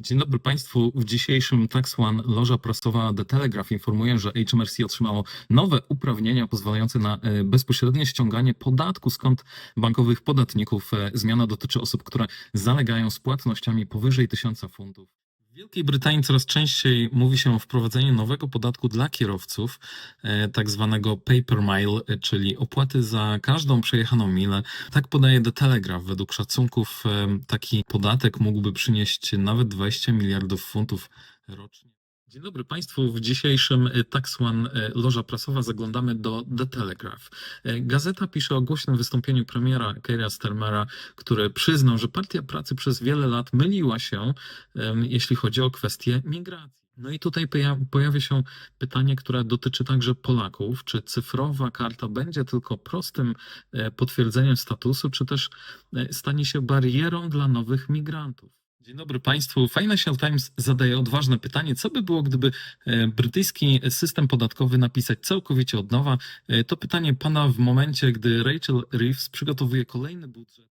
Dzień dobry Państwu. W dzisiejszym Tax One loża prasowa The Telegraph informuje, że HMRC otrzymało nowe uprawnienia pozwalające na e, bezpośrednie ściąganie podatku kont bankowych podatników. E, Zmiana dotyczy osób, które zalegają z płatnościami powyżej 1000 funtów. W Wielkiej Brytanii coraz częściej mówi się o wprowadzeniu nowego podatku dla kierowców, e, tak zwanego paper mile, czyli opłaty za każdą przejechaną milę. Tak podaje The Telegraph. Według szacunków e, taki podatek mógłby przynieść nawet 20 miliardów funtów rocznie. Dzień dobry Państwu. W dzisiejszym e, Tax One e, loża prasowa zaglądamy do The Telegraph. E, Gazeta pisze o głośnym wystąpieniu premiera Keira Starmera, który przyznał, że Partia Pracy przez wiele lat myliła się, jeśli chodzi o kwestię migracji. No i tutaj poja- pojawia się pytanie, które dotyczy także Polaków. Czy cyfrowa karta będzie tylko prostym e, potwierdzeniem statusu, czy też e, stanie się barierą dla nowych migrantów? Dzień dobry Państwu. Financial Times zadaje odważne pytanie, co by było, gdyby e, brytyjski system podatkowy napisać całkowicie od nowa? E, To pytanie pana w momencie, gdy Rachel Reeves przygotowuje kolejny budżet.